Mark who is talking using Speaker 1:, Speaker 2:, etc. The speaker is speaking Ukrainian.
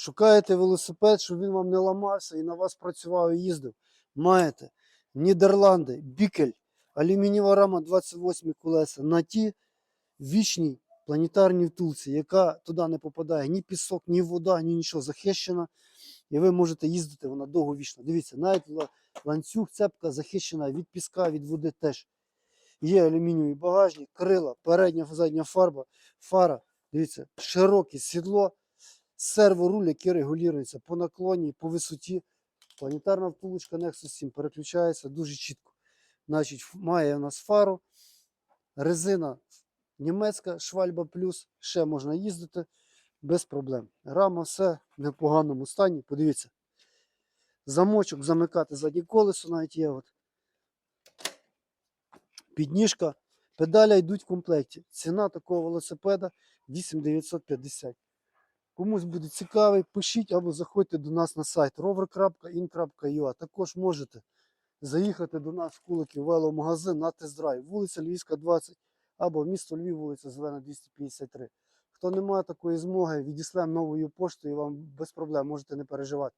Speaker 1: Шукаєте велосипед, щоб він вам не ламався і на вас працював і їздив. Маєте Нідерланди, Бікель, алюмінієва рама 28 колеса на ті вічній планетарній втулці, яка туди не попадає ні пісок, ні вода, ні нічого захищена. І ви можете їздити, вона довговічна. Дивіться, навіть ланцюг, цепка захищена від піска, від води теж. Є алюмінієвий багажник, крила, передня, задня фарба, фара. Дивіться, широке сідло, серворуль, який регулюється по наклоні, по висоті. Планетарна втулочка Nexus 7 переключається дуже чітко. Значить, має у нас фару, резина німецька, швальба плюс, ще можна їздити без проблем. Рама все в непоганому стані. Подивіться. Замочок замикати заднє колесо навіть є. От. Підніжка. Педаля йдуть в комплекті. Ціна такого велосипеда 8950. Комусь буде цікавий, пишіть або заходьте до нас на сайт rover.in.ua. Також можете заїхати до нас в Куликів веломагазин на тест-драйв, вулиця Львівська, 20 або місто Львів, вулиця Зелена 253. Хто не має такої змоги, відіслемо новою поштою, вам без проблем можете не переживати.